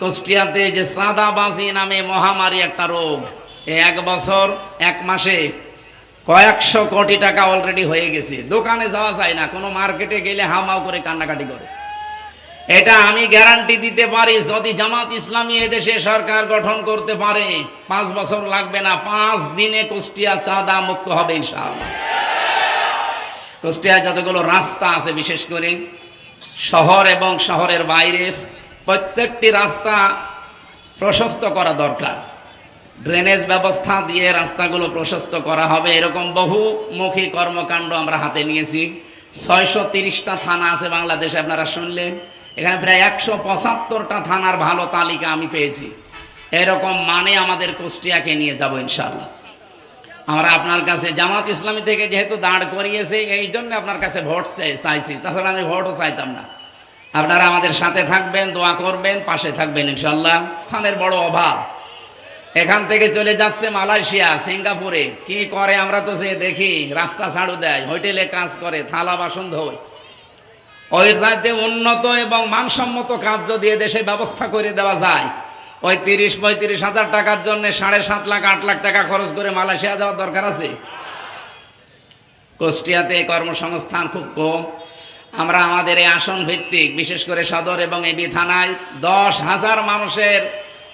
কুষ্টিয়াতে যে সাদাবাজি নামে মহামারী একটা রোগ এক বছর, এক মাসে কয়েকশো কোটি টাকা অলরেডি হয়ে গেছে। দোকানে যাওয়া যায় না, কোনো মার্কেটে গেলে হামাও করে কান্নাকাটি করে। এটা আমি গ্যারান্টি দিতে পারি, যদি জামাত ইসলামী এদেশে সরকার গঠন করতে পারে, পাঁচ বছর লাগবে না, পাঁচ দিনে কুষ্টিয়া চাঁদা মুক্ত হবে ইনশাআল্লাহ। কুষ্টিয়ায় যতগুলো রাস্তা আছে, বিশেষ করে শহর এবং শহরের বাইরের প্রত্যেকটি রাস্তা প্রশস্ত করা দরকার। ড্রেনেজ ব্যবস্থা দিয়ে রাস্তাগুলো প্রশস্ত করা হবে। এরকম বহুমুখী কর্মকাণ্ড আমরা হাতে নিয়েছি। ছয়শো তিরিশটা থানা আছে বাংলাদেশে, আপনারা শুনলেন। এখানে প্রায় একশো পঁচাত্তরটা থানার ভালো তালিকা আমি পেয়েছি। এরকম মানে আমাদের কুষ্টিয়াকে নিয়ে যাব ইনশাল্লাহ আমরা আপনার কাছে জামাত ইসলামী থেকে যেহেতু দাঁড় করিয়েছে, এই জন্য আপনার কাছে ভোট চাই- চাইছি। তাছাড়া আমি ভোটও চাইতাম না। আপনারা আমাদের সাথে থাকবেন, দোয়া করবেন, পাশে থাকবেন ইনশাল্লাহ স্থানের বড় অভাব। এখান থেকে চলে যাচ্ছে মালয়েশিয়া, সিঙ্গাপুরে। কি করে আমরা তো সে দেখি, রাস্তা ছাড়ু দেয়, হোটেলে কাজ করে, থালা বাসন ধোয়। ওই রাজ্যে উন্নত এবং মানসম্মত কাজ যদি দেশে ব্যবস্থা করে দেওয়া যায়, ওই তিরিশ পঁয়ত্রিশ হাজার টাকার জন্য সাড়ে সাত লাখ, আট লাখ টাকা খরচ করে মালয়েশিয়া যাওয়ার দরকার আছে? কুষ্টিয়াতে কর্মসংস্থান খুব কম। আমরা আমাদের এই আসন ভিত্তিক, বিশেষ করে সদর এবং এবি থানায় দশ হাজার মানুষের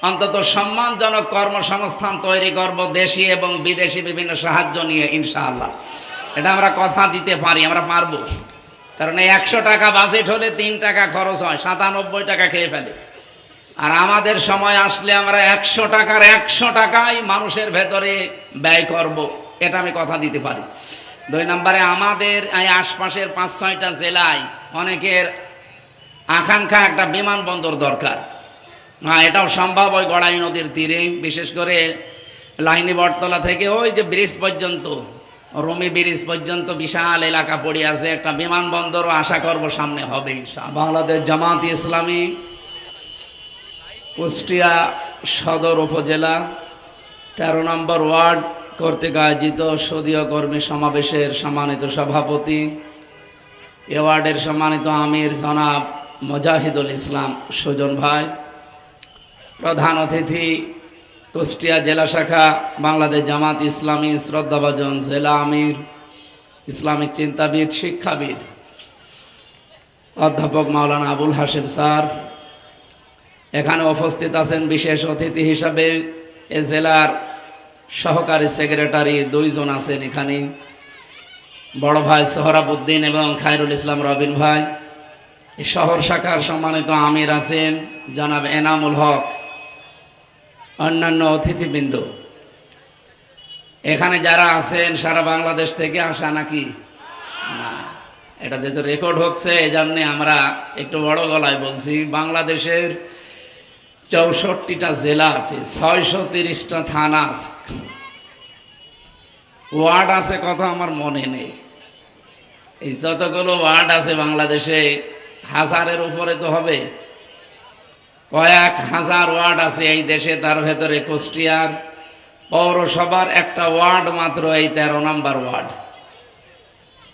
অন্তত সম্মানজনক কর্মসংস্থান তৈরি করব, দেশি এবং বিদেশি বিভিন্ন সাহায্য নিয়ে, ইনশাআল্লাহ। এটা আমরা কথা দিতে পারি, আমরা পারব। কারণ এই একশো টাকা বাজেট হলে তিন টাকা খরচ হয়, সাতানব্বই টাকা খেয়ে ফেলে। আর আমাদের সময় আসলে আমরা একশো টাকার একশো টাকাই মানুষের ভেতরে ব্যয় করব, এটা আমি কথা দিতে পারি। দুই নম্বরে, আমাদের এই আশপাশের পাঁচ, ছয়টা জেলায় অনেকের আকাঙ্ক্ষা একটা বিমানবন্দর দরকার। হ্যাঁ এটাও সম্ভব ওই গড়াই নদীর তীরে, বিশেষ করে লাইনি বটতলা থেকে ওই যে ব্রিজ পর্যন্ত, রমি ব্রিজ পর্যন্ত বিশাল এলাকা পড়ে আছে, একটা বিমানবন্দরও আশা করব সামনে হবে বাংলাদেশ জামাত ইসলামী, কুষ্টিয়া সদর উপজেলা, তেরো নম্বর ওয়ার্ড কর্তৃক আয়োজিত সদীয় কর্মী সমাবেশের সম্মানিত সভাপতি, এ ওয়ার্ডের সম্মানিত আমির জনাব মজাহিদুল ইসলাম সুজন ভাই, প্রধান অতিথি কুষ্টিয়া জেলা শাখা বাংলাদেশ জামাত ইসলামী শ্রদ্ধাভাজন জেলা আমির, ইসলামিক চিন্তাবিদ, শিক্ষাবিদ, অধ্যাপক মাওলানা আবুল হাসিম স্যার। এখানে উপস্থিত আছেন বিশেষ অতিথি হিসাবে এ জেলার সহকারী সেক্রেটারি দুইজন আছেন এখানে। বড় ভাই সোহরাবুদ্দিন এবং খায়রুল ইসলাম রবিন ভাই। শহর শাখার সম্মানিত আমির আছেন জনাব এনামুল হক, অন্যান্য অতিথিবৃন্দ। এখানে যারা আছেন, সারা বাংলাদেশ থেকে আসা নাকি? না, এটা যেহেতু রেকর্ড হচ্ছে এই আমরা একটু বড় গলায় বলছি, বাংলাদেশের চৌষট্টিটা জেলা আছে, ছয়শো তিরিশটা থানা আছে। ওয়ার্ড আছে কথা আমার মনে নেই। এই যতগুলো ওয়ার্ড আছে বাংলাদেশে, হাজারের উপরে তো হবে। কয়েক হাজার ওয়ার্ড আছে এই দেশে, তার ভেতরে কুষ্টিয়ার। পৌরসভার একটা ওয়ার্ড মাত্র, এই তেরো নম্বর ওয়ার্ড।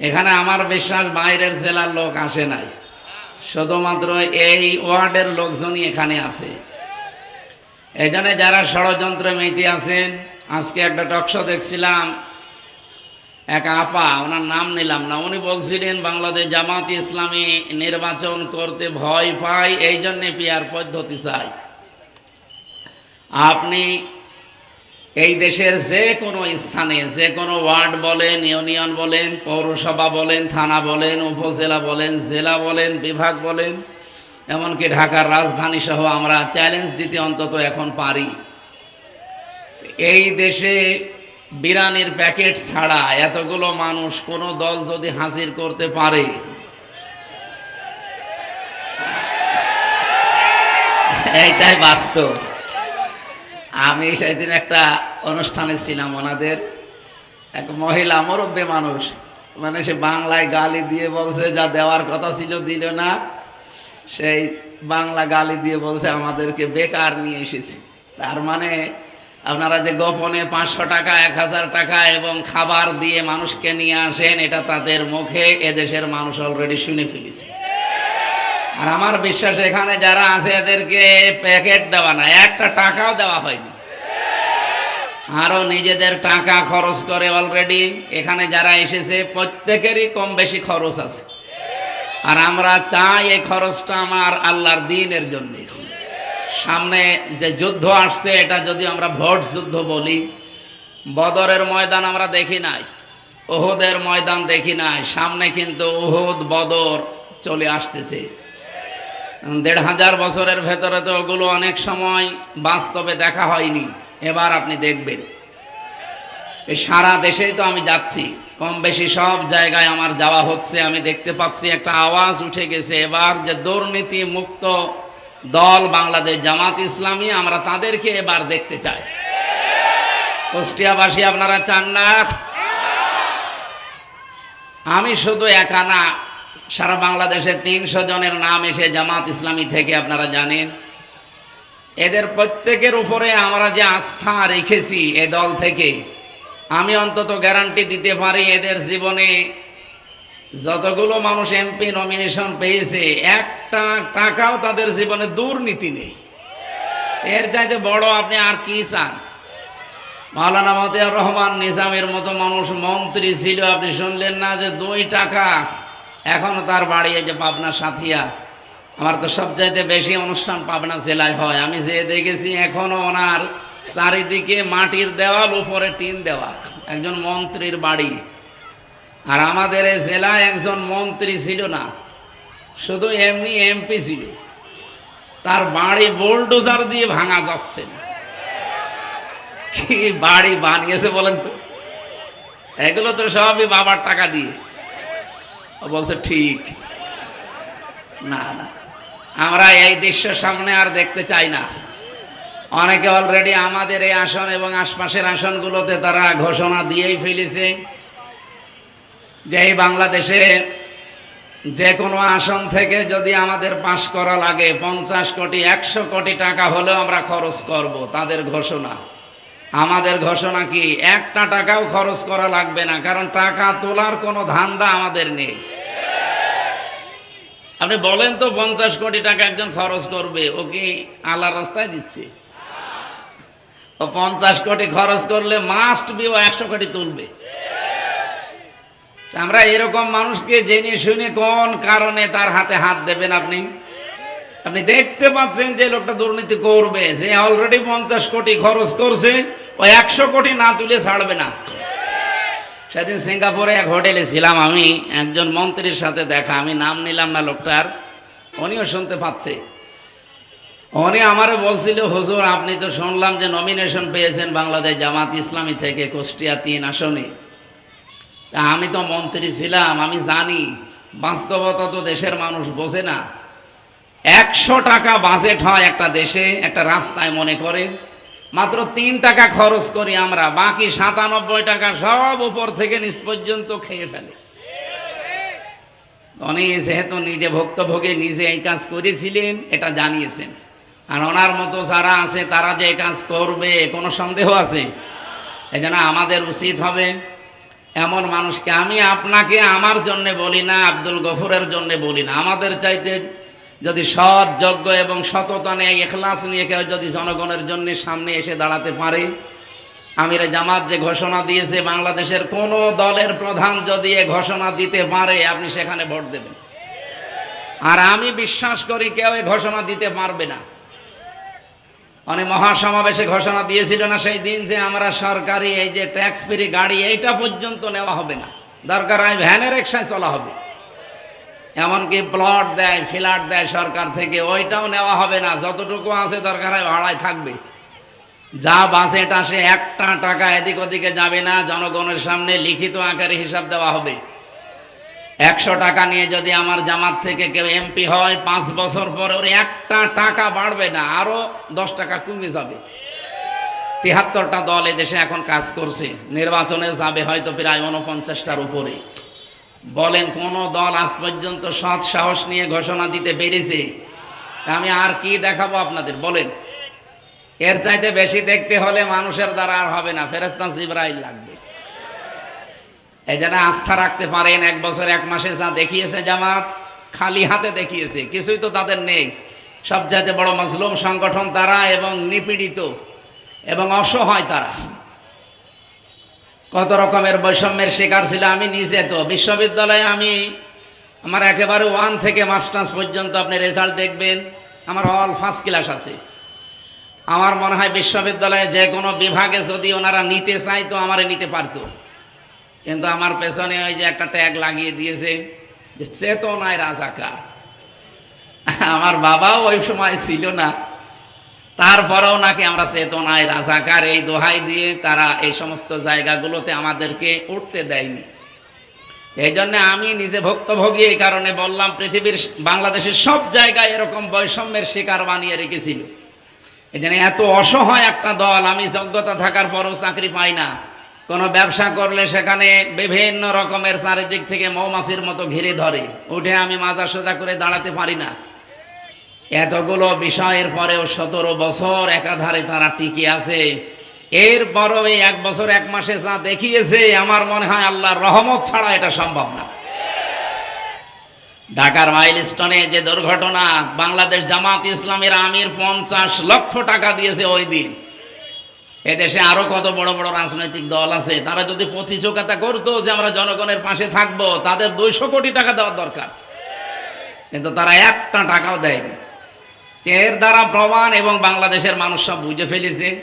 এখানে আমার বিশ্বাস বাইরের জেলার লোক আসে নাই। শুধুমাত্র এই ওয়ার্ডের লোকজনই এখানে আছে। এখানে যারা ষড়যন্ত্র মেতে আছেন, আজকে একটা টকশো দেখছিলাম, এক আপা, ওনার নাম নিলাম না, উনি বলছিলেন, বাংলাদেশ জামাত ইসলামী নির্বাচন করতে ভয় পায়, এই জন্যে পিয়ার পদ্ধতি চাই। আপনি এই দেশের যে কোনো স্থানে, যে কোনো ওয়ার্ড বলেন, ইউনিয়ন বলেন, পৌরসভা বলেন, থানা বলেন, উপজেলা বলেন, জেলা বলেন, বিভাগ বলেন এমনকি ঢাকার রাজধানী সহ আমরা চ্যালেঞ্জ দিতে অন্তত এখন পারি। এই দেশে বিরানির প্যাকেট ছাড়া এতগুলো মানুষ কোনো দল যদি হাজির করতে পারে, এইটাই বাস্তব। আমি সেদিন একটা অনুষ্ঠানে ছিলাম ওনাদের, এক মহিলা মুরব্বী মানুষ মানে সে বাংলায় গালি দিয়ে বলছে, যা দেওয়ার কথা ছিল দিল না। সেই বাংলা গালি দিয়ে বলছে, আমাদেরকে বেকার নিয়ে এসেছে। তার মানে আপনারা যে গোপনে পাঁচশো টাকা, এক হাজার টাকা এবং খাবার দিয়ে মানুষকে নিয়ে আসেন, এটা তাদের মুখে এদেশের মানুষ অলরেডি শুনে ফেলেছে। আর আমার বিশ্বাস, এখানে যারা আছে, এদেরকে প্যাকেট দেওয়া না, একটা টাকাও দেওয়া হয়নি। আরও নিজেদের টাকা খরচ করে অলরেডি এখানে যারা এসেছে, প্রত্যেকেরই কম বেশি খরচ আছে। আর আমরা চাই এই খরচটা আমার আল্লাহর দিনের জন্য। সামনে যে যুদ্ধ আসছে, এটা যদি আমরা ভোট যুদ্ধ বলি, বদরের ময়দান আমরা দেখি নাই ওহদের ময়দান দেখি নাই, সামনে কিন্তু ওহদ বদর চলে আসতেছে। দেড় হাজার বছরের ভেতরে তো ওগুলো অনেক সময় বাস্তবে দেখা হয়নি, এবার আপনি দেখবেন। এই সারা দেশেই তো আমি যাচ্ছি। কম বেশি সব জায়গায় আমার যাওয়া হচ্ছে। আমি দেখতে পাচ্ছি একটা আওয়াজ উঠে গেছে। এবার যে দুর্নীতি মুক্ত দল বাংলাদেশ জামাত ইসলামী, আমরা তাদেরকে এবার দেখতে চাই। কুষ্টিয়াবাসী, আপনারা চান না? আমি শুধু একা না, সারা বাংলাদেশে তিনশো জনের নাম এসে জামাত ইসলামী থেকে আপনারা জানেন। এদের প্রত্যেকের উপরে আমরা যে আস্থা রেখেছি এ দল থেকে আমি অন্তত গ্যারান্টি দিতে পারি এদের জীবনে। যতগুলো মানুষ এমপি নমিনেশন পেয়েছে, একটা টাকাও তাদের জীবনে দুর্নীতি নেই। এর চাইতে বড় আপনি আর কি চান? মাওলানা মতিয়ার রহমান নিজামের মতো মানুষ মন্ত্রী ছিল, আপনি শুনলেন না যে দুই টাকা এখনও তার বাড়ি এই যে পাবনা সাথিয়া। আমার তো সবচাইতে বেশি অনুষ্ঠান পাবনা জেলায় হয়। আমি যে দেখেছি এখনও ওনার চারিদিকে মাটির দেওয়াল, উপরে টিন দেওয়া একজন মন্ত্রীর বাড়ি। আর আমাদের এই জেলায় একজন মন্ত্রী ছিল না, শুধু এমনি এমপি ছিল। তার বাড়ি বোলডোজার দিয়ে ভাঙা যাচ্ছে। কি বাড়ি বানিয়েছে বলেন তো? এগুলো তো সবই বাবার টাকা দিয়ে। বলছে, ঠিক। না না, আমরা এই দৃশ্যের সামনে আর দেখতে চাই না। অনেকে অলরেডি আমাদের এই আসন এবং আশপাশের আসনগুলোতে তারা ঘোষণা দিয়েই ফেলেছে যে এই বাংলাদেশে যে কোনো আসন থেকে যদি আমাদের পাশ করা লাগে পঞ্চাশ কোটি, একশো কোটি টাকা হলেও আমরা খরচ করব, তাদের ঘোষণা। আমাদের ঘোষণা কি? একটা টাকাও খরচ করা লাগবে না, কারণ টাকা তোলার কোনো ধান্দা আমাদের নেই। আপনি বলেন তো পঞ্চাশ কোটি টাকা একজন খরচ করবে, ও কি আল্লাহ রাস্তায় দিচ্ছে? ও পঞ্চাশ কোটি খরচ করলে মাস্ট বি ও একশো কোটি তুলবে। আমরা এরকম মানুষকে জেনে শুনে কোন কারণে তার হাতে হাত দেবেন আপনি? আপনি দেখতে পাচ্ছেন যে লোকটা দুর্নীতি করবে যে অলরেডি পঞ্চাশ কোটি খরচ করছে, ও একশো কোটি না তুলে ছাড়বে না। সেদিন সিঙ্গাপুরে এক হোটেলে ছিলাম আমি, একজন মন্ত্রীর সাথে দেখা, আমি নাম নিলাম না লোকটার, উনিও শুনতে পাচ্ছে। উনি আমারও বলছিল, হুজুর, আপনি তো শুনলাম যে নমিনেশন পেয়েছেন বাংলাদেশ জামাত ইসলামী থেকে কুষ্টিয়া তিন আসনে। তা আমি তো মন্ত্রী ছিলাম, আমি জানি, বাস্তবতা তো দেশের মানুষ বোঝে না। একশো টাকা বাজেট হয় একটা দেশে, একটা রাস্তায় মনে করে। মাত্র তিন টাকা খরচ করি আমরা, বাকি সাতানব্বই টাকা সব উপর থেকে নিচ পর্যন্ত খেয়ে ফেলে। উনি যেহেতু নিজে ভুক্তভোগে, নিজে এই কাজ করেছিলেন, এটা জানিয়েছেন। আর ওনার মতো যারা আছে, তারা যে এই কাজ করবে, কোনো সন্দেহ আছে? এই আমাদের উচিত হবে এমন মানুষকে, আমি আপনাকে আমার জন্য বলি না, আব্দুল গফুরের জন্য বলি না। আমাদের চাইতে যদি সৎ, যোগ্য এবং সততা নিয়ে এখলাস নিয়ে কেউ যদি জনগণের জন্য সামনে এসে দাঁড়াতে পারে, আমিরে জামাত যে ঘোষণা দিয়েছে, বাংলাদেশের কোন দলের প্রধান যদি এ ঘোষণা দিতে পারে, আপনি সেখানে ভোট দেবেন। আর আমি বিশ্বাস করি কেউ এ ঘোষণা দিতে পারবে না। অনেক মহাসমাবেশে ঘোষণা দিয়েছিল না সেই দিন যে আমরা সরকারি এই যে ট্যাক্স ফ্রি গাড়ি, এইটা পর্যন্ত নেওয়া হবে না। দরকার হয় ভ্যানের রিক্সায় চলা হবে। এমনকি প্লট দেয় ফ্ল্যাট দেয় সরকার থেকে, ওইটাও নেওয়া হবে না। যতটুকু আছে দরকার হয় ভাড়ায় থাকবে। যা বাজেট আসে একটা টাকা এদিক ওদিকে যাবে না, জনগণের সামনে লিখিত আকারে হিসাব দেওয়া হবে। একশো টাকা নিয়ে যদি আমার জামাত থেকে কেউ এমপি হয়, পাঁচ বছর পর ওর একটা টাকা বাড়বে না, আরও দশ টাকা কমে যাবে। তিহাত্তরটা দল দেশে এখন কাজ করছে। নির্বাচনে যাবে হয়তো প্রায় উনপঞ্চাশটার উপরে। বলেন, কোন দল আজ পর্যন্ত সৎ সাহস নিয়ে ঘোষণা দিতে পেরেছে? আমি আর কি দেখাবো আপনাদের? বলেন, এর চাইতে বেশি দেখতে হলে মানুষের দ্বারা আর হবে না। ফেরেস্তা জিব্রাইল লাগবে। এই জন্য আস্থা রাখতে পারেন, এক বছর, এক মাসে যা দেখিয়েছে জামাত, খালি হাতে দেখিয়েছে, কিছুই তো তাদের নেই। সবচাইতে বড় মজলুম সংগঠন তারা এবং নিপীড়িত এবং অসহায় তারা। কত রকমের বৈষম্যের শিকার ছিল আমি নিজে তো। বিশ্ববিদ্যালয়ে আমি আমার একেবারে ওয়ান থেকে মাস্টার্স পর্যন্ত আপনি রেজাল্ট দেখবেন, আমার অল ফার্স্ট ক্লাস আছে। আমার মনে হয় বিশ্ববিদ্যালয়ে যে কোনো বিভাগে যদি ওনারা নিতে চাইতো আমারে নিতে পারতো। কিন্তু আমার পেছনে ওই যে একটা ট্যাগ লাগিয়ে দিয়েছে যে চেতনায় রাজাকার। আমার বাবাও ওই সময় ছিল না। তারপরেও নাকি আমরা চেতনায় রাজাকার এই দোহাই দিয়ে তারা এই সমস্ত জায়গাগুলোতে আমাদেরকে উঠতে দেয়নি। এই জন্য আমি নিজে ভুক্তভোগী এই কারণে বললাম, পৃথিবীর বাংলাদেশের সব জায়গায় এরকম বৈষম্যের শিকার বানিয়ে রেখেছিল। এই জন্য এত অসহায় একটা দল, আমি যোগ্যতা থাকার পরও চাকরি পাই না। কোনো ব্যবসা করলে সেখানে বিভিন্ন রকমের চারিদিক থেকে মৌমাছির মতো ঘিরে ধরে। উঠে আমি মাজা সোজা করে দাঁড়াতে পারি না। এতগুলো বিষয়ের পরেও সতেরো বছর একাধারে তারা টিকে আছে। এরপরও এই এক বছর, এক মাসে যা দেখিয়েছে, আমার মনে হয় আল্লাহর রহমত ছাড়া এটা সম্ভব না। ঢাকার মাইলস্টোনে যে দুর্ঘটনা, বাংলাদেশ জামাত ইসলামের আমির পঞ্চাশ লক্ষ টাকা দিয়েছে ওই দিন। এদেশে আরও কত বড় বড় রাজনৈতিক দল আছে, তারা যদি প্রতিযোগিতা করতো যে আমরা জনগণের পাশে থাকব, তাদের দুইশো কোটি টাকা দেওয়ার দরকার। কিন্তু তারা একটা টাকাও দেয়নি। এর দ্বারা প্রমাণ এবং বাংলাদেশের মানুষ সব বুঝে ফেলেছে।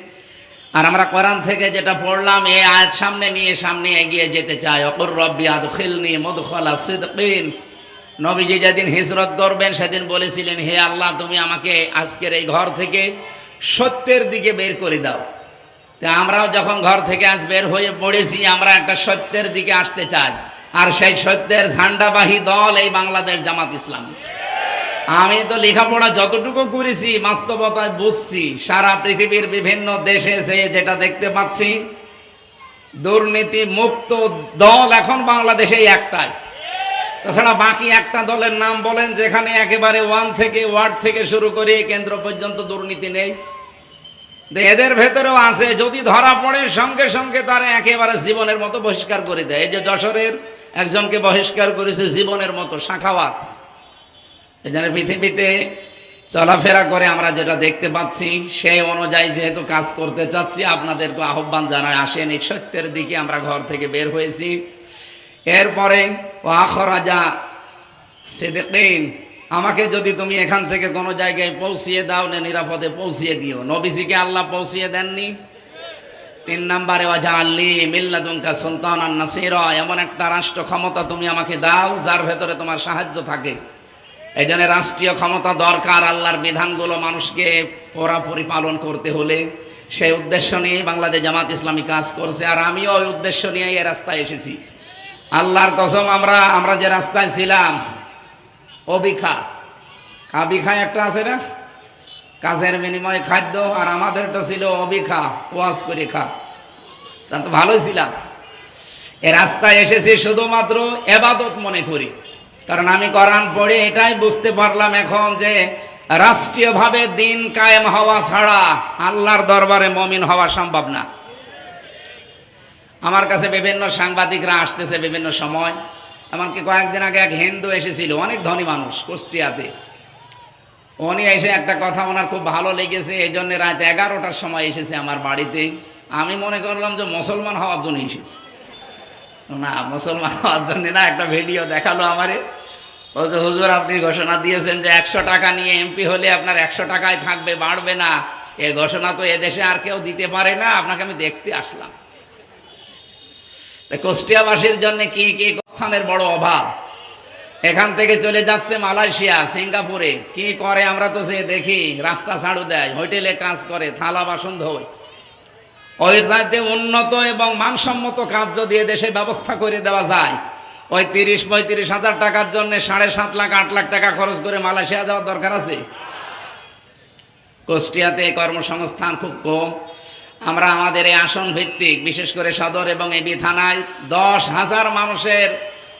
আর আমরা কোরআন থেকে যেটা পড়লাম, এ আয়াত সামনে নিয়ে সামনে এগিয়ে যেতে চাই। অকর রব্বি আদখিলনি মদখলা সিদ্দিন নবীজি যেদিন হিজরত করবেন, সেদিন বলেছিলেন, হে আল্লাহ, তুমি আমাকে আজকের এই ঘর থেকে সত্যের দিকে বের করে দাও। আমরাও যখন ঘর থেকে আজ বের হয়ে পড়েছি, আমরা একটা সত্যের দিকে আসতে চাই। আর সেই সত্যের ঝান্ডাবাহী দল এই বাংলাদেশ জামাত ইসলামী। আমি তো লেখাপড়া যতটুকু করেছি, বাস্তবতায় বুঝছি, সারা পৃথিবীর বিভিন্ন দেশে যে যেটা দেখতে পাচ্ছি দুর্নীতি মুক্ত দল এখন বাংলাদেশে একটাই। তাছাড়া বাকি একটা দলের নাম বলেন, যেখানে একেবারে ওয়ান থেকে ওয়ার্ড থেকে শুরু করে কেন্দ্র পর্যন্ত দুর্নীতি নেই। এদের ভেতরেও আছে, যদি ধরা পড়ে, সঙ্গে সঙ্গে তারা একেবারে জীবনের মতো বহিষ্কার করে দেয়। এই যে যশোরের একজনকে বহিষ্কার করেছে জীবনের মতো, শাখাওয়াত। এখানে পৃথিবীতে চলাফেরা করে আমরা যেটা দেখতে পাচ্ছি সেই অনুযায়ী যেহেতু কাজ করতে চাচ্ছি, আপনাদেরকে আহ্বান জানায়, আসেন এই সত্যের দিকে আমরা ঘর থেকে বের হয়েছি। এরপরে আখরাজা সেদিন আমাকে যদি তুমি এখান থেকে কোনো জায়গায় পৌঁছিয়ে দাও, না নিরাপদে পৌঁছিয়ে দিও। নবীজিকে আল্লাহ পৌঁছিয়ে দেননি? তিন নম্বরে ওয়াজা আল্লি মিল্লাদুনকা সুলতান নাসির। এমন একটা রাষ্ট্র ক্ষমতা তুমি আমাকে দাও, যার ভেতরে তোমার সাহায্য থাকে। এই জন্য রাষ্ট্রীয় ক্ষমতা দরকার আল্লাহর বিধানগুলো মানুষকে পুরাপুরি পালন করতে হলে। সেই উদ্দেশ্য নিয়েই বাংলাদেশ জামাত ইসলামী কাজ করছে, আর আমিও ওই উদ্দেশ্য নিয়েই এই রাস্তায় এসেছি। আল্লাহর কসম, আমরা আমরা যে রাস্তায় ছিলাম অবিখা। কাবিখা একটা আছে না? কাজের বিনিময়ে খাদ্য আর আমাদেরটা ছিল অবিখা, ওয়াজ করে খা। তা তো ভালোই ছিলাম। এ রাস্তায় এসেছি শুধুমাত্র এবাদত মনে করি। কারণ আমি কোরআন পড়ে এটাই বুঝতে পারলাম এখন যে রাষ্ট্রীয়ভাবে দিন কায়েম হওয়া ছাড়া আল্লাহর দরবারে মমিন হওয়া সম্ভব না। আমার কাছে বিভিন্ন সাংবাদিকরা আসতেছে বিভিন্ন সময়। এমনকি কয়েকদিন আগে এক হিন্দু এসেছিল, অনেক ধনী মানুষ কুষ্টিয়াতে। উনি এসে একটা কথা ওনার খুব ভালো লেগেছে, এই জন্য রাত এগারোটার সময় এসেছে আমার বাড়িতে। আমি মনে করলাম যে মুসলমান হওয়ার জন্য এসেছে। না, মুসলমান হওয়ার জন্য না, একটা ভিডিও দেখাল আমারে। যে, হুজুর, আপনি ঘোষণা দিয়েছেন যে একশো টাকা নিয়ে এমপি হলে আপনার একশো টাকায় থাকবে, বাড়বে না। এ ঘোষণা তো এদেশে আর কেউ দিতে পারে না, আপনাকে আমি দেখতে আসলাম। কুষ্টিয়াবাসীর জন্য কি কি স্থানের বড় অভাব? এখান থেকে চলে যাচ্ছে মালয়েশিয়া, সিঙ্গাপুরে। কি করে আমরা তো সে দেখি, রাস্তা ছাড়ু দেয়, হোটেলে কাজ করে, থালা বাসন ধোয়। ওই রাজ্যে উন্নত এবং মানসম্মত কাজ যদি দেশে ব্যবস্থা করে দেওয়া যায়, ওই তিরিশ পঁয়ত্রিশ হাজার টাকার জন্য সাড়ে সাত লাখ, আট লাখ টাকা খরচ করে মালয়েশিয়া যাওয়ার দরকার আছে? কুষ্টিয়াতে কর্মসংস্থান খুব কম। আমরা আমাদের এই আসন ভিত্তিক, বিশেষ করে সদর এবং এবি থানায় দশ হাজার মানুষের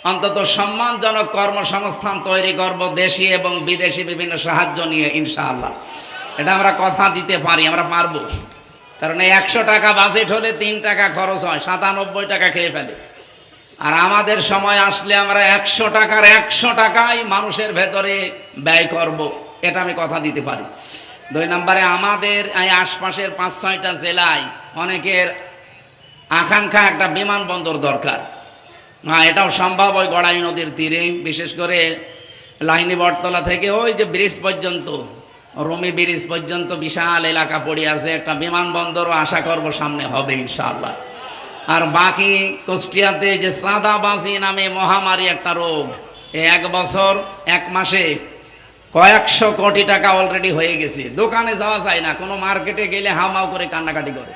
অন্তত সম্মানজনক কর্মসংস্থান তৈরি করব, দেশি এবং বিদেশি বিভিন্ন সাহায্য নিয়ে, ইনশাআল্লাহ। এটা আমরা কথা দিতে পারি, আমরা পারব। কারণ এই একশো টাকা বাজেট হলে তিন টাকা খরচ হয়, সাতানব্বই টাকা খেয়ে ফেলে। আর আমাদের সময় আসলে আমরা একশো টাকার একশো টাকাই মানুষের ভেতরে ব্যয় করব, এটা আমি কথা দিতে পারি। দুই নম্বরে, আমাদের এই আশপাশের পাঁচ, ছয়টা জেলায় অনেকের আকাঙ্ক্ষা একটা বিমানবন্দর দরকার। হ্যাঁ এটাও সম্ভব ওই গড়াই নদীর তীরে, বিশেষ করে লাইনি বটতলা থেকে ওই যে ব্রিজ পর্যন্ত, রমি ব্রিজ পর্যন্ত বিশাল এলাকা পড়ে আছে, একটা বিমানবন্দরও আশা করব সামনে হবে ইনশাআল্লাহ। আর বাকি কুষ্টিয়াতে যে সাদাবাজি নামে মহামারী একটা রোগ, এক বছর, এক মাসে কয়েকশো কোটি টাকা অলরেডি হয়ে গেছে। দোকানে যাওয়া যায় না, কোনো মার্কেটে গেলে হামাও করে কান্নাকাটি করে।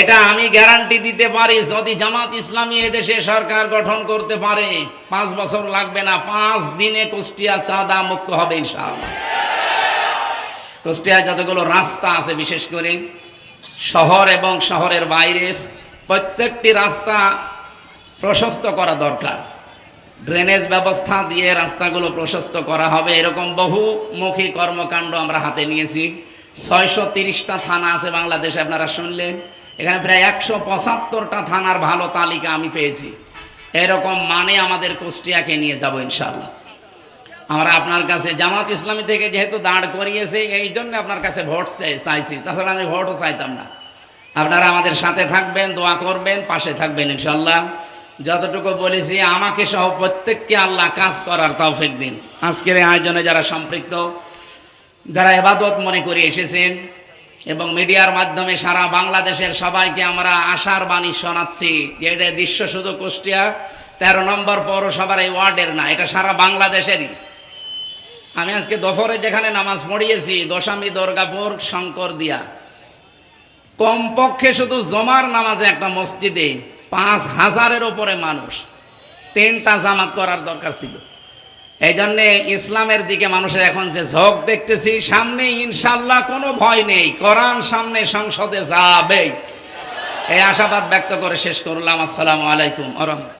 এটা আমি গ্যারান্টি দিতে পারি, যদি জামাত ইসলামী এদেশে সরকার গঠন করতে পারে, পাঁচ বছর লাগবে না, পাঁচ দিনে কুষ্টিয়া চাঁদা মুক্ত হবে ইনশাআল্লাহ। কুষ্টিয়ায় যতগুলো রাস্তা আছে, বিশেষ করে শহর এবং শহরের বাইরে, প্রত্যেকটি রাস্তা প্রশস্ত করা দরকার। ড্রেনেজ ব্যবস্থা দিয়ে রাস্তাগুলো প্রশস্ত করা হবে। এরকম বহুমুখী কর্মকাণ্ড আমরা হাতে নিয়েছি। ছয়শো তিরিশটা থানা আছে বাংলাদেশে, আপনারা শুনলেন। এখানে প্রায় একশো পঁচাত্তরটা থানার ভালো তালিকা আমি পেয়েছি। এরকম মানে আমাদের কুষ্টিয়াকে নিয়ে যাব ইনশাল্লাহ আমরা আপনার কাছে, জামাত ইসলামী থেকে যেহেতু দাঁড় করিয়েছে, এই জন্য আপনার কাছে ভোট চাই- চাইছি। তাছাড়া আমি ভোটও চাইতাম না। আপনারা আমাদের সাথে থাকবেন, দোয়া করবেন, পাশে থাকবেন ইনশাল্লাহ যতটুকু বলেছি, আমাকে সহ প্রত্যেককে আল্লাহ কাজ করার তৌফিক দিন। আজকের এই আয়োজনে যারা সম্পৃক্ত, যারা এবাদত মনে করে এসেছেন এবং মিডিয়ার মাধ্যমে সারা বাংলাদেশের সবাইকে আমরা আশার বাণী শোনাচ্ছি, যে এটা দৃশ্য শুধু কুষ্টিয়া, তেরো নম্বর পৌরসভার এই ওয়ার্ডের না, এটা সারা বাংলাদেশেরই। আমি আজকে দফরে যেখানে নামাজ পড়িয়েছি, গোস্বামী দুর্গাপুর, শঙ্কর দিয়া। কমপক্ষে শুধু জমার নামাজে একটা মসজিদে পাঁচ হাজারের ওপরে মানুষ। তিনটা জামাত করার দরকার ছিল। এই জন্যে ইসলামের দিকে মানুষের এখন যে ঝোঁক দেখতেছি, সামনে ইনশাল্লাহ কোনো ভয় নেই। কোরআন সামনে সংসদে যাবে এই আশাবাদ ব্যক্ত করে শেষ করলাম। আসসালামু আলাইকুম। আরহাম